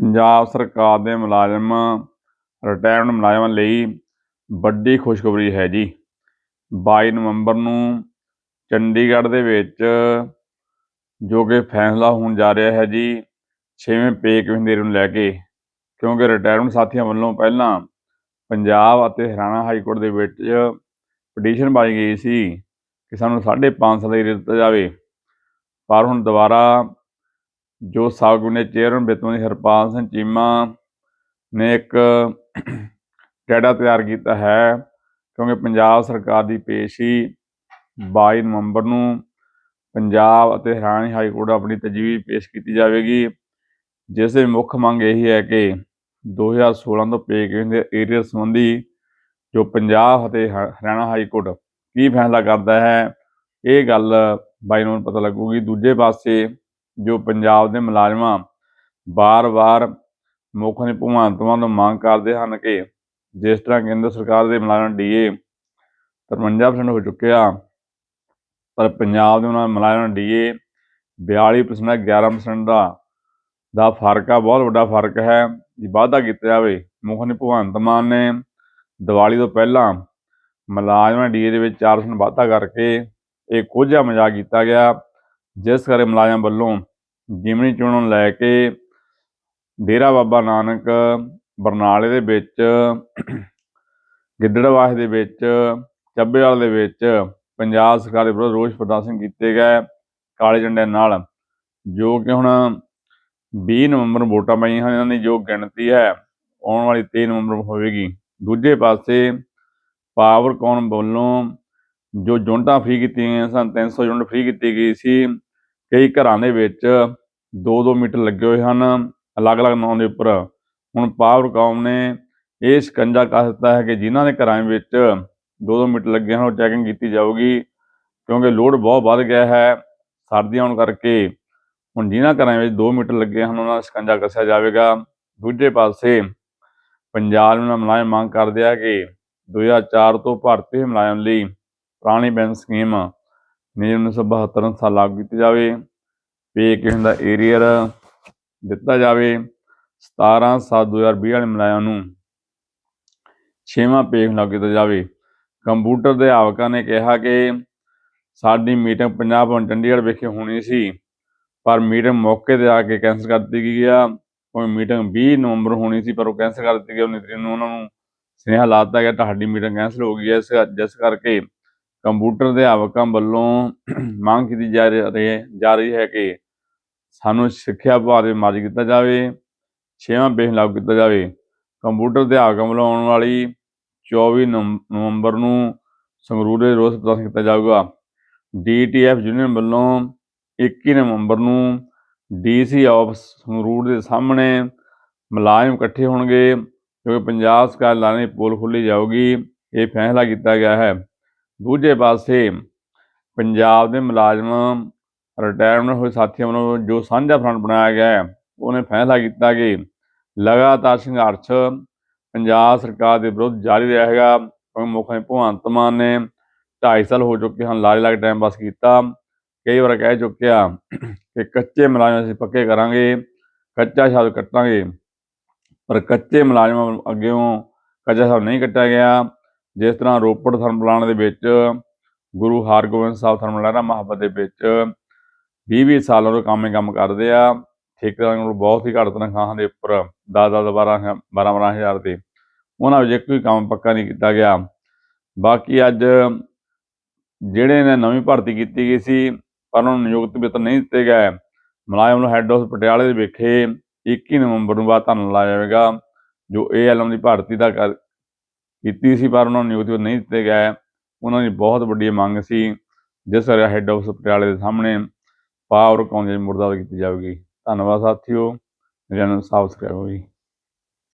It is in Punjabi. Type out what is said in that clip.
ਪੰਜਾਬ ਸਰਕਾਰ ਦੇ ਮੁਲਾਜ਼ਮ ਰਿਟਾਇਰਡ ਮੁਲਾਜ਼ਮਾਂ ਲਈ ਵੱਡੀ ਖੁਸ਼ਖਬਰੀ ਹੈ ਜੀ। 22 ਨਵੰਬਰ ਨੂੰ ਚੰਡੀਗੜ੍ਹ ਦੇ ਵਿੱਚ ਜੋ ਕਿ ਫੈਸਲਾ ਹੋਣ ਜਾ ਰਿਹਾ ਹੈ ਜੀ 6ਵੇਂ ਪੇ ਕਮਿਸ਼ਨ ਨੂੰ ਲੈ ਕੇ, ਕਿਉਂਕਿ ਰਿਟਾਇਰਮੈਂਟ ਸਾਥੀਆਂ ਵੱਲੋਂ ਪਹਿਲਾਂ ਪੰਜਾਬ ਅਤੇ ਹਰਿਆਣਾ ਹਾਈ ਕੋਰਟ ਦੇ ਵਿੱਚ ਪਟੀਸ਼ਨ ਪਾਈ ਗਈ ਸੀ ਕਿ ਸਾਨੂੰ 5.5 ਸਾਲ ਦੀ ਦਿੱਤਾ ਜਾਵੇ। ਪਰ ਹੁਣ ਦੁਬਾਰਾ ਜੋ ਸਾਗੂ ਨੇ ਚੇਅਰਮੈਨ ਬਿਤਮਨੀ ਹਰਪਾਲ ਸਿੰਘ ਚੀਮਾ ਨੇ ਇੱਕ ਡਾਟਾ ਤਿਆਰ ਕੀਤਾ ਹੈ, ਕਿਉਂਕਿ ਪੰਜਾਬ ਸਰਕਾਰ ਦੀ ਪੇਸ਼ੀ 22 ਨਵੰਬਰ ਨੂੰ ਪੰਜਾਬ ਅਤੇ ਹਰਿਆਣਾ ਹਾਈ ਕੋਰਟ ਆਪਣੀ ਤਜਵੀਜ਼ ਪੇਸ਼ ਕੀਤੀ ਜਾਵੇਗੀ, ਜਿਸ ਦੀ ਮੁੱਖ ਮੰਗ ਇਹ ਹੈ ਕਿ 2016 ਤੋਂ ਪੇ ਦੇ ਏਰੀਆ ਸੰਬੰਧੀ ਜੋ ਪੰਜਾਬ ਅਤੇ ਹ- ਹਰਿਆਣਾ ਹਾਈ ਕੋਰਟ ਕੀ ਫੈਸਲਾ ਕਰਦਾ ਹੈ, ਇਹ ਗੱਲ ਬਾਈ ਨੂੰ ਪਤਾ ਲੱਗੂਗੀ। ਦੂਜੇ ਪਾਸੇ ਜੋ ਪੰਜਾਬ ਦੇ ਮੁਲਾਜ਼ਮਾਂ ਬਾਰ-ਬਾਰ ਮੁੱਖ ਨੇ ਭਗਵੰਤ ਮਾਨ ਤੋਂ ਮੰਗ ਕਰਦੇ ਹਨ ਕਿ ਜਿਸ ਤਰ੍ਹਾਂ ਕੇਂਦਰ ਸਰਕਾਰ ਦੇ ਮੁਲਾਜ਼ਮ ਡੀਏ 53% ਹੋ ਚੁੱਕਿਆ ਪਰ ਪੰਜਾਬ ਦੇ ਉਹਨਾਂ ਮੁਲਾਜ਼ਮ ਡੀਏ 42% 11% ਦਾ ਦਾ ਫ਼ਰਕ ਆ, ਬਹੁਤ ਵੱਡਾ ਫ਼ਰਕ ਹੈ, ਜੀ ਵਾਅਦਾ ਕੀਤਾ ਜਾਵੇ, ਮੁੱਖ ਨੇ ਭਗਵੰਤ ਮਾਨ ਨੇ ਦੀਵਾਲੀ ਤੋਂ ਪਹਿਲਾਂ ਮੁਲਾਜ਼ਮਾਂ ਡੀਏ ਦੇ ਵਿੱਚ 4% ਵਾਧਾ ਕਰਕੇ ਇਹ ਕੋਝਾ ਮਜ਼ਾਕ ਕੀਤਾ ਗਿਆ। ਜਿਸ ਕਰਕੇ ਮੁਲਾਜ਼ਮ ਵੱਲੋਂ ਜਿਮਨੀ ਚੋਣਾਂ ਲੈ ਕੇ ਡੇਰਾ ਬਾਬਾ ਨਾਨਕ ਬਰਨਾਲੇ ਦੇ ਵਿੱਚ ਗਿੱਦੜਵਾਸ ਦੇ ਵਿੱਚ, ਚੱਬੇਵਾਲ ਦੇ ਵਿੱਚ ਪੰਜਾਬ ਸਰਕਾਰ ਦੇ ਵਿਰੁੱਧ ਰੋਸ ਪ੍ਰਦਰਸ਼ਨ ਕੀਤੇ ਗਏ ਕਾਲੇ ਝੰਡੇ ਨਾਲ, ਜੋ ਕਿ ਹੁਣ 20 ਨਵੰਬਰ ਨੂੰ ਵੋਟਾਂ ਪਈਆਂ ਹਨ ਇਹਨਾਂ ਦੀ ਜੋ ਗਿਣਤੀ ਹੈ, ਆਉਣ ਵਾਲੀ 23 ਨਵੰਬਰ ਨੂੰ ਹੋਵੇਗੀ। ਦੂਜੇ ਪਾਸੇ ਪਾਵਰ ਕੌਨ ਵੱਲੋਂ ਜੋ ਜੁੰਟਾਂ ਫ੍ਰੀ ਕੀਤੀਆਂ ਗਈਆਂ ਸਨ 300 ਯੂਨਿਟ ਫ੍ਰੀ ਕੀਤੀ ਗਈ ਸੀ ਕਈ ਘਰਾਂ ਦੇ ਵਿੱਚ 2-2 ਮੀਟਰ ਲੱਗੇ ਹੋਏ ਹਨ, ਅਲੱਗ-ਅਲੱਗ ਨਾਂ ਦੇ ਉੱਪਰ। ਹੁਣ ਪਾਵਰਕੌਮ ਨੇ ਇਹ ਸ਼ਿਕੰਜਾ ਕਰ ਦਿੱਤਾ ਹੈ ਕਿ ਜਿਨ੍ਹਾਂ ਦੇ ਘਰਾਂ ਵਿੱਚ 2-2 ਮੀਟਰ ਲੱਗੇ ਹਨ, ਉਹ ਚੈਕਿੰਗ ਕੀਤੀ ਜਾਊਗੀ, ਕਿਉਂਕਿ ਲੋਡ ਬਹੁਤ ਵੱਧ ਗਿਆ ਹੈ ਸਰਦੀਆਂ ਆਉਣ ਕਰਕੇ। ਹੁਣ ਜਿਨ੍ਹਾਂ ਘਰਾਂ ਵਿੱਚ 2 ਮੀਟਰ ਲੱਗੇ ਹਨ, ਉਹਨਾਂ ਦਾ ਸ਼ਿਕੰਜਾ ਕੱਸਿਆ ਜਾਵੇਗਾ। ਦੂਜੇ ਪਾਸੇ ਪੰਜਾਬ ਨੂੰ ਮੁਲਾਜ਼ਮ ਮੰਗ ਕਰਦੇ ਆ ਕਿ 2004 ਤੋਂ ਭਾਰਤੀ ਮੁਲਾਜ਼ਮ ਲਈ ਪੁਰਾਣੀ ਪੈਨਸ਼ਨ ਸਕੀਮ ਨਿਯਮ 1972 ਸਾਲ ਲਾਗੂ ਕੀਤੀ ਜਾਵੇ। ਪੇ ਕਿਸਮ ਦਾ ਏਰੀਅਰ ਦਿੱਤਾ ਜਾਵੇ। 17 7 2020 ਵਾਲੇ ਮੁਲਾਜ਼ਮਾਂ ਨੂੰ ਛੇਵਾਂ ਪੇ ਲਾਗੂ ਕੀਤਾ ਜਾਵੇ। ਕੰਪਿਊਟਰ ਦੇ ਅਧਿਆਪਕਾਂ ਨੇ ਕਿਹਾ ਕਿ ਸਾਡੀ ਮੀਟਿੰਗ ਪੰਜਾਬ ਭਵਨ ਚੰਡੀਗੜ੍ਹ ਵਿਖੇ ਹੋਣੀ ਸੀ, ਪਰ ਮੀਟਿੰਗ ਮੌਕੇ ਤੇ ਆ ਕੇ ਕੈਂਸਲ ਕਰ ਦਿੱਤੀ ਗਈ ਆ। ਉਹ ਮੀਟਿੰਗ 20 ਨਵੰਬਰ ਹੋਣੀ ਸੀ, ਪਰ ਉਹ ਕੈਂਸਲ ਕਰ ਦਿੱਤੀ ਗਈ 19 ਤਰੀਕ ਨੂੰ ਉਹਨਾਂ ਨੂੰ ਸੁਨੇਹਾ ਲਾ ਦਿੱਤਾ ਗਿਆ, ਤੁਹਾਡੀ ਮੀਟਿੰਗ ਕੈਂਸਲ ਹੋ ਗਈ ਹੈ ਇਸ ਜਿਸ ਕਰਕੇ ਕੰਪਿਊਟਰ ਅਧਿਆਪਕਾਂ ਵੱਲੋਂ ਮੰਗ ਕੀਤੀ ਜਾ ਰਹੀ ਹੈ ਜਾ ਰਹੀ ਹੈ ਕਿ ਸਾਨੂੰ ਸਿੱਖਿਆ ਵਿਭਾਗ ਦੇ ਮਾਰਜ ਕੀਤਾ ਜਾਵੇ, ਛੇਵਾਂ ਪੇ ਲਾਗੂ ਕੀਤਾ ਜਾਵੇ। ਕੰਪਿਊਟਰ ਅਧਿਆਪਕਾਂ ਵੱਲੋਂ ਆਉਣ ਵਾਲੀ 24 ਨਵੰ- ਨਵੰਬਰ ਨੂੰ ਸੰਗਰੂਰ ਦੇ ਰੋਸ ਪ੍ਰਦਰਸ਼ਨ ਕੀਤਾ ਜਾਊਗਾ। ਡੀਟੀਐਫ ਯੂਨੀਅਨ ਵੱਲੋਂ 21 ਨਵੰਬਰ ਨੂੰ ਡੀਸੀ ਆਫਿਸ ਸੰਗਰੂਰ ਦੇ ਸਾਹਮਣੇ ਮੁਲਾਜ਼ਮ ਇਕੱਠੇ ਹੋਣਗੇ ਕਿਉਂਕਿ ਪੰਜਾਬ ਸਰਕਾਰ ਲਾਣੇ ਪੋਲ ਖੋਲ੍ਹੀ ਜਾਊਗੀ। ਇਹ ਫੈਸਲਾ ਕੀਤਾ ਗਿਆ ਹੈ। ਦੂਜੇ ਪਾਸੇ ਪੰਜਾਬ ਦੇ ਮੁਲਾਜ਼ਮ ਰਿਟਾਇਰਮੈਂਟ ਹੋਏ ਸਾਥੀਆਂ ਵੱਲੋਂ ਜੋ ਸਾਂਝਾ ਫਰੰਟ ਬਣਾਇਆ ਗਿਆ ਹੈ, ਉਹਨੇ ਫੈਸਲਾ ਕੀਤਾ ਕਿ ਲਗਾਤਾਰ ਸੰਘਰਸ਼ ਪੰਜਾਬ ਸਰਕਾਰ ਦੇ ਵਿਰੁੱਧ ਜਾਰੀ ਰਹੇਗਾ ਕਿਉਂਕਿ ਮੁੱਖ ਮੰਤਰੀ ਭਗਵੰਤ ਮਾਨ ਨੇ 2.5 ਸਾਲ ਹੋ ਚੁੱਕੇ ਹਨ, ਲਾਰੇ ਲਾ ਟਾਈਮ ਪਾਸ ਕੀਤਾ। ਕਈ ਵਾਰ ਕਹਿ ਚੁੱਕਿਆ ਕਿ ਕੱਚੇ ਮੁਲਾਜ਼ਮ ਅਸੀਂ ਪੱਕੇ ਕਰਾਂਗੇ, ਕੱਚਾ ਸ਼ਬਦ ਕੱਟਾਂਗੇ, ਪਰ ਕੱਚੇ ਮੁਲਾਜ਼ਮਾਂ ਅੱਗੇੋਂ ਕੱਚਾ ਸ਼ਬਦ ਨਹੀਂ ਕੱਟਿਆ ਗਿਆ। ਜਿਸ ਤਰ੍ਹਾਂ ਰੋਪੜ ਥਰਮਲ ਪਲਾਂਟ ਦੇ ਵਿੱਚ ਗੁਰੂ ਹਰਗੋਬਿੰਦ ਸਾਹਿਬ ਥਰਮਲ ਲਹਿਰਾ ਮਹਾਬਤ ਦੇ ਵਿੱਚ 20-20 ਸਾਲਾਂ ਤੋਂ ਕੰਮ ਹੀ ਕੰਮ ਕਰਦੇ ਆ, ਠੇਕੇਦਾਰਾਂ ਕੋਲ ਬਹੁਤ ਹੀ ਘੱਟ ਤਨਖਾਹਾਂ ਦੇ ਉੱਪਰ 10-10 12 12 ਹਜ਼ਾਰ ਦੇ ਉਹਨਾਂ ਵਿੱਚ ਕੋਈ ਕੰਮ ਪੱਕਾ ਨਹੀਂ ਕੀਤਾ ਗਿਆ। ਬਾਕੀ ਅੱਜ ਜਿਹੜੇ ਨੇ ਨਵੀਂ ਭਰਤੀ ਕੀਤੀ ਗਈ ਸੀ, ਪਰ ਉਹਨਾਂ ਨੂੰ ਨਿਯੁਕਤ ਵੇਤਨ ਨਹੀਂ ਦਿੱਤੇ ਗਏ। ਮੁਲਾਜ਼ਮ ਨੂੰ ਹੈੱਡ ਆਫਿਸ ਪਟਿਆਲੇ ਦੇ ਵਿਖੇ 21 ਨਵੰਬਰ ਨੂੰ ਬਾਅਦ ਧੰਨ ਲਾਇਆ ਜਾਵੇਗਾ, ਜੋ ਏਐਲਐਮ ਦੀ ਭਰਤੀ ਦਾ ਕਰ ਕੀਤੀ ਸੀ, ਪਰ ਉਹਨਾਂ ਨੂੰ ਨਿਯੁਕਤੀ ਨਹੀਂ ਦਿੱਤੇ ਗਏ। ਉਹਨਾਂ ਦੀ ਬਹੁਤ ਵੱਡੀ ਮੰਗ ਸੀ, ਜਿਸ ਤਰ੍ਹਾਂ ਹੈੱਡ ਆਫਿਸ ਪਟਿਆਲੇ ਦੇ ਸਾਹਮਣੇ ਪਾਵਰ ਕਾਉਂਸਲ ਮੁਰਦਾਬਾਦ ਕੀਤੀ ਜਾਵੇਗੀ। ਧੰਨਵਾਦ ਸਾਥੀਓ, ਮੇਰੇ ਨੂੰ ਸਬਸਕ੍ਰਾਈਬ ਹੋਈ